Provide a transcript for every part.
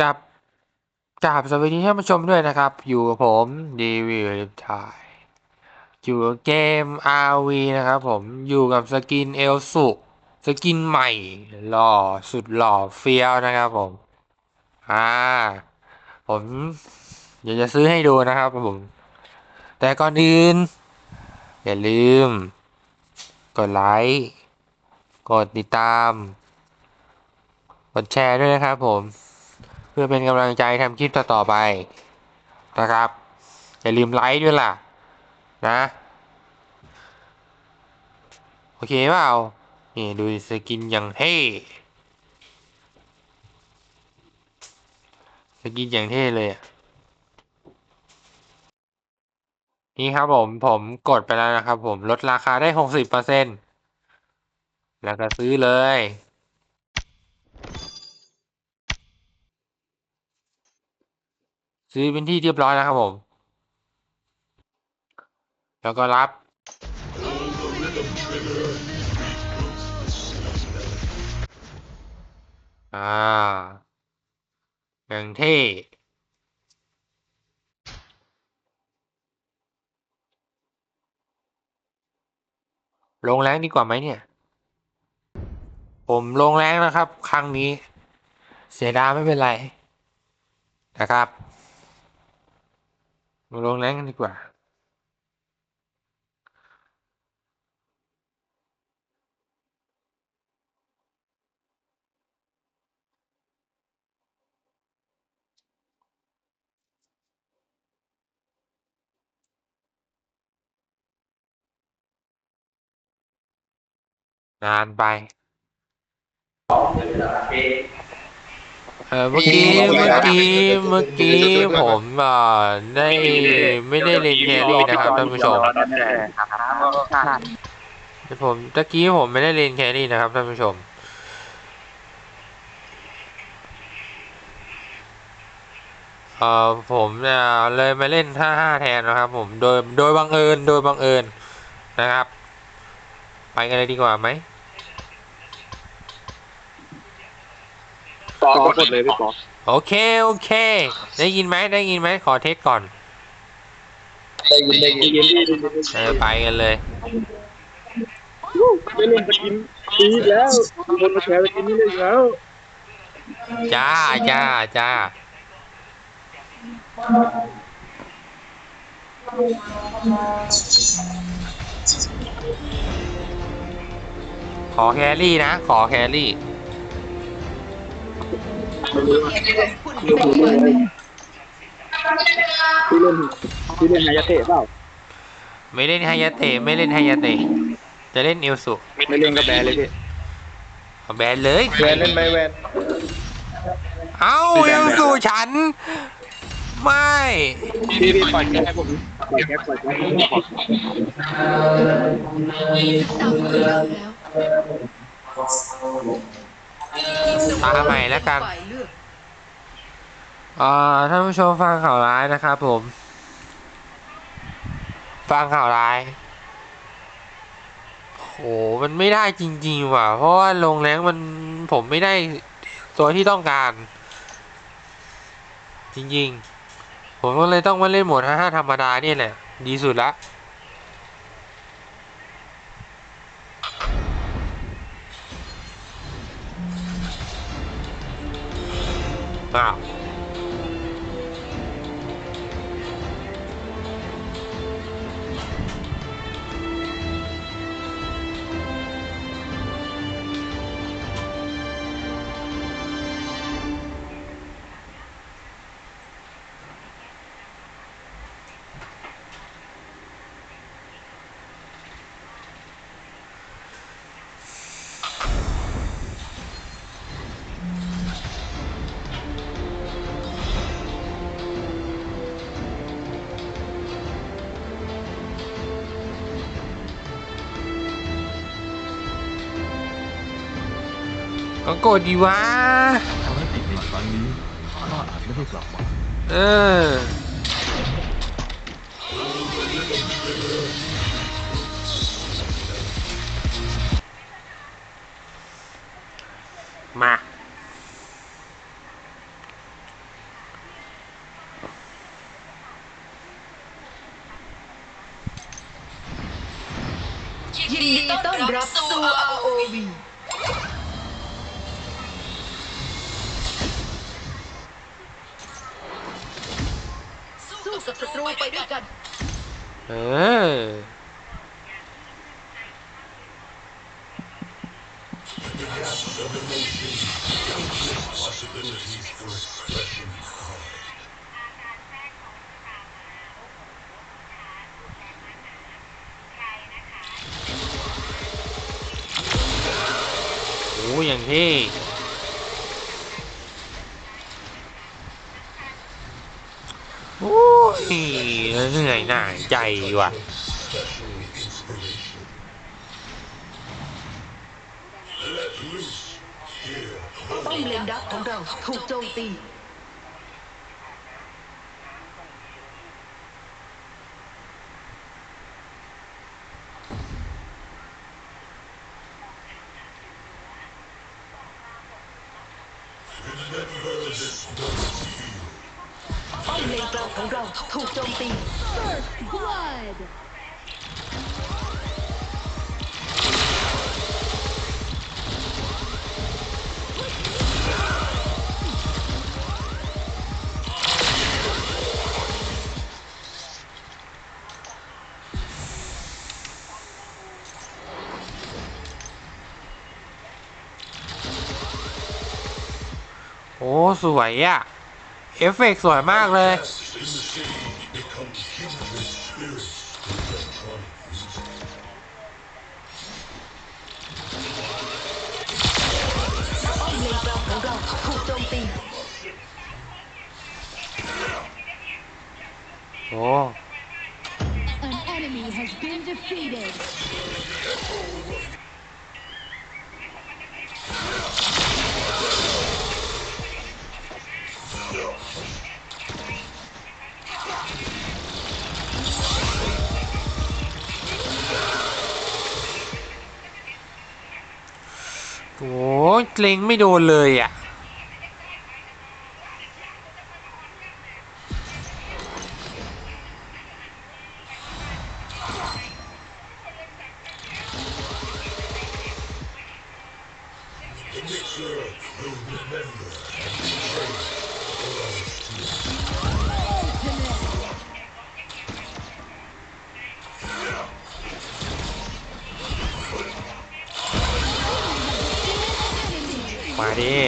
กับกราบสวัสดีท่านผู้ชมด้วยนะครับ อยู่กับผมดีวีลิฟทายอยู่กับเกม RV นะครับผมอยู่กับสกินเอลสุสกินใหม่ หล่อสุดหล่อเฟี้ยวนะครับผม อ่า ผมอยากจะซื้อให้ดูนะครับผม แต่ก่อนอื่น อย่าลืม กดไลค์กดติดตาม กดแชร์ด้วยนะครับผม พื่อเป็นกำลังใจทำคลิปต่อๆไปนะครับ อย่าลืมไลค์ด้วยล่ะ นะ โอเคเปล่านี่ดูสกินอย่างเท่สกินอย่างเท่เลยอะนี่ครับผมผมกดไปแล้วนะครับผมลดราคาได้หกสิบเปอร์เซ็นแล้วก็ซื้อเลย ซื้อเป็นที่เรียบร้อยแล้วครับผม แล้วก็รับ อ่าอย่างเท่ลงแรงดีกว่าไหมเนี่ย ผมลงแรงนะครับ ครั้งนี้ เสียดายไม่เป็นไรนะครับ มาลงแรงกั เออเมื่อกี้เมื่อกี้เมื่อกี้ผมอ่อได้ไม่ได้เล่นแครี่นะครับท่านผู้ชมผมตะกี้ผมไม่ได้เล่นแครี่นะครับท่านผู้ชมเอ่อผมเนี่ยเลยมาเล่นห้าห้าแทนนะครับ ผมโดยโดยบังเอิญโดยบังเอิญนะครับ ไปกันเลยดีกว่าไหม ต่อกดเลยพี่ต่อโอเคโอเค ได้ยินไหมได้ยินไหมขอเทสก่อนได้ยินได้ยินได้ยินเออไปกันเลยไม่เล่นสกินปีกแล้วมีคนมาแชร์สกินนี่เลยแล้วจ้าจ้าจ้าขอแครี่นะ ขอแครี่ พี่เล่นพี่เล่นพี่เล่นไฮยาเตะเปล่าไม่เล่นไฮยาเตะไม่เล่นไฮยาเตะจะเล่นเอลสุไม่เล่นก็แบนเลยพี่เอาแบนเลยแวนเล่นไหมแวนเอาเอลสุฉัน ไม่พี่พี่ปล่อยแก๊สให้ผมปล่อยแก๊สปล่อยแก๊สให้ผม ตาใหม่แล้วกันอ่าท่านผู้ชมฟังข่าวร้ายนะครับผม ฟังข่าวร้ายโหมันไม่ได้จริง ๆ ว่ะ เพราะว่าลงแรงมันผมไม่ได้ตัวที่ต้องการ จริง ๆ ผมก็เลยต้องมาเล่นโหมด5ธรรมดาเนี่ยแหละ ดีสุดละ อ้ ก็โกรธดีวะภารกิจในครั้งนี้ข้าอาจไม่ได้กลับมา เออ ไปด้วยกัน เออโอ้อย่างที่โอ้ ยเหนื่อยหน่ายใจว่ะป้อมเลนดักของเราถูกโจมตี ป้อมเลนกลางของเราถูกโจมตี Blood! โอ้สวยอะเอฟเฟกต์สวยมากเลย ถูกโจมตีโอ้ An enemy has been defeated. โหเล็งไม่โดนเลยอะ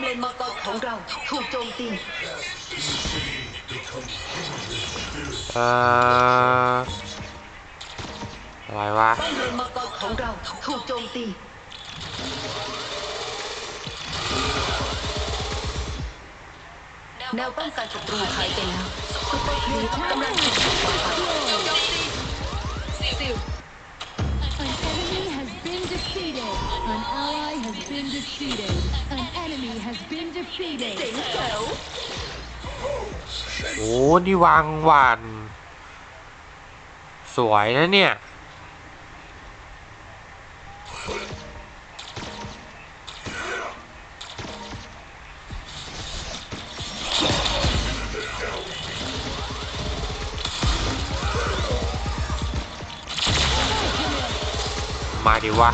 เลนมังกรของเรา ถูกโจมตีเอ่ออะไรวะป้อมเลนมังกรของเราถูกโจมตีแนวป้องกันศัตรูหายไปแล้วซุปเปอร์ครีปกำลังถูกทำลายซิล An ally has been defeated. An enemy has been defeated. โอ้นี่วางหวาน สวยนะเนี่ย มาดิวะ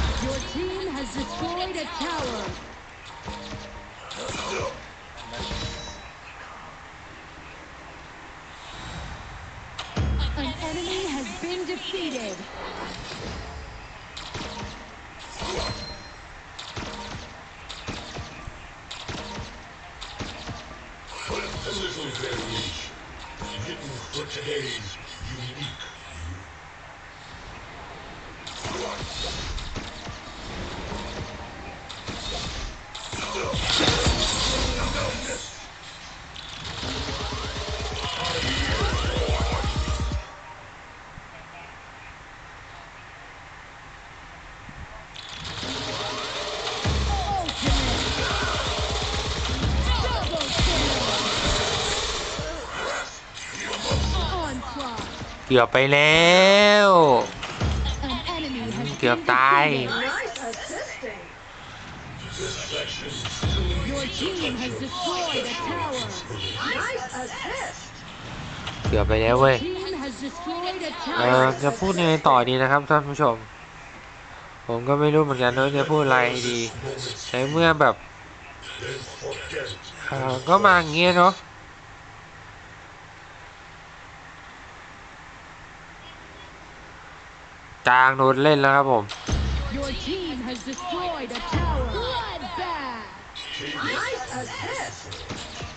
But today, you need กือบไปแล้ว เกือบตาย เกือบไปแล้วเว้ย เออจะพูดยังไงต่อดีนะครับท่านผู้ชม ผมก็ไม่รู้เหมือนกันว่าจะพูดอะไรดีในเมื่อแบบเอ่อก็มาอย่างเงี้ยเนาะ จางโดนเล่นแล้วครับผม Your team has destroyed a tower. Bloodbath.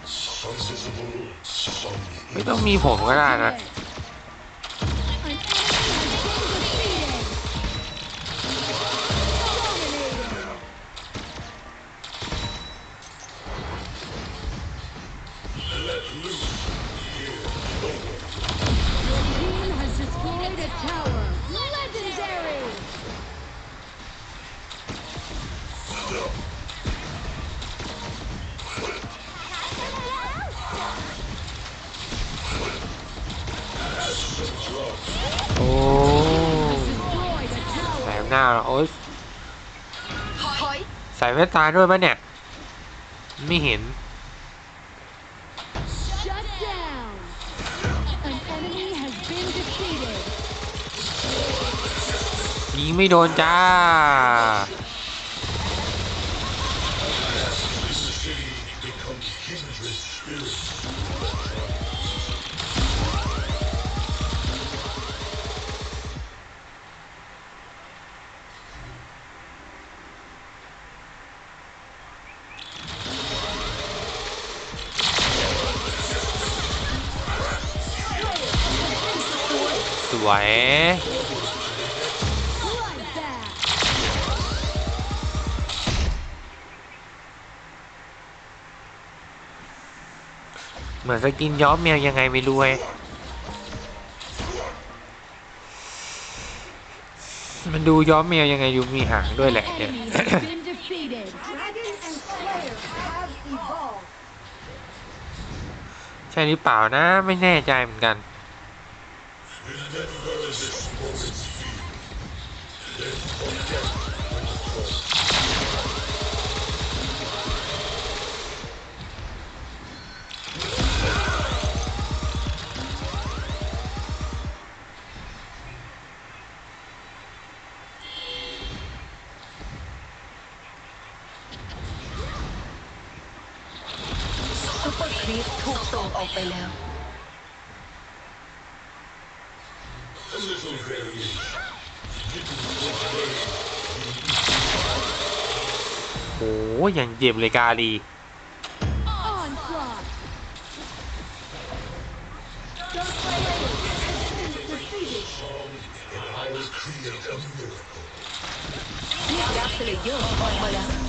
Some visible, some ไม่ต้องมีผมก็ได้นะ โอ้ใส่หน้าหรอโอ๊ยใส่แว่นตาด้วยปะเนี่ย ไม่เห็นยิงไม่โดนจ้า วยเหมือนสกินย้อมแมวยังไงไม่รู้เว้ยมันดูย้อมแมวยังไงดูมีหางด้วยแหละเนี่ยใช่หรือเปล่านะไม่แน่ใจเหมือนกัน Remember this moment's fear. Then forget when it falls. ซุปเปอร์ครีปถูกส่งออกไปแล้ว โอ้ยยังเจ็บเลยกาลี Onslaught. and I will create a miracle. ดักสเลเยอร์ออกมาแล้ว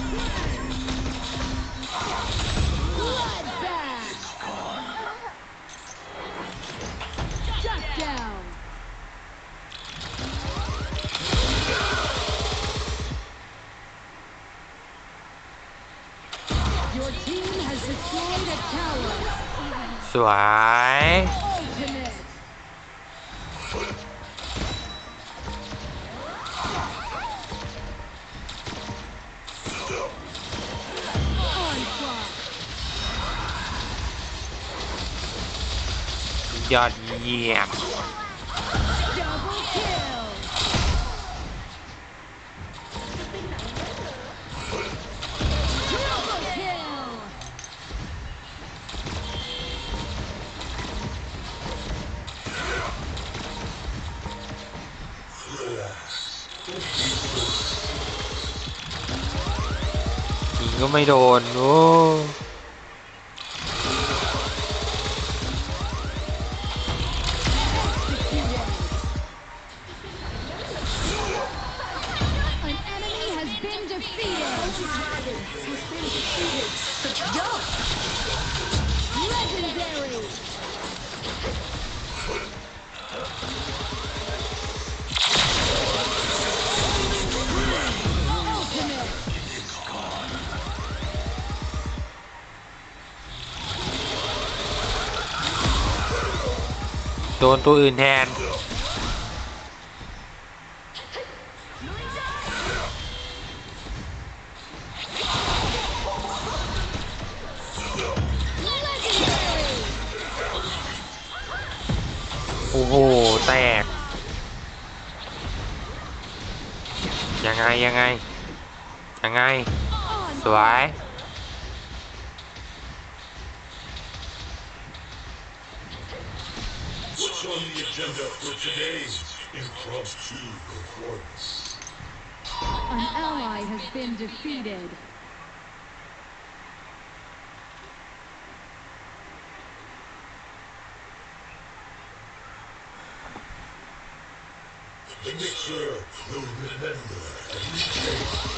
สวย Ultimate. Onslaught. ยอดเยี่ยม ก็ไม่โดน โอ้ นตัวอื่นแทน โอ้โห แตก ยังไง ยังไง ยังไง สวย What's on the agenda for today's impromptu performance? An ally has been defeated. The mixer will remember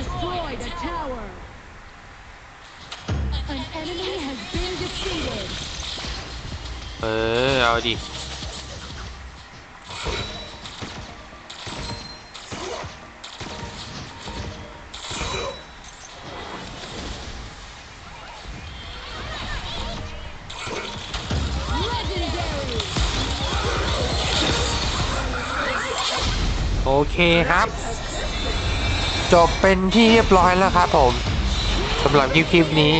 destroyed a tower. An enemy has been defeated. เออ เอาดิ Legendary. โอเคครับ จบเป็นที่เรียบร้อยแล้วครับผมสำหรับคลิปคลิปนี้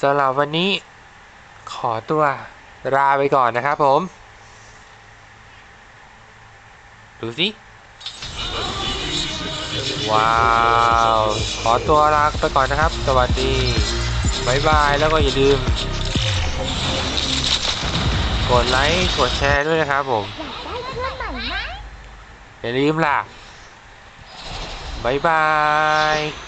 สำหรับวันนี้ขอตัวลาไปก่อนนะครับผม ดูสิ ว้าว ขอตัวลาไปก่อนนะครับ สวัสดีบายบาย แล้วก็อย่าลืม กดไลค์ กดแชร์ด้วยนะครับผม อย่าลืมล่ะ บายบาย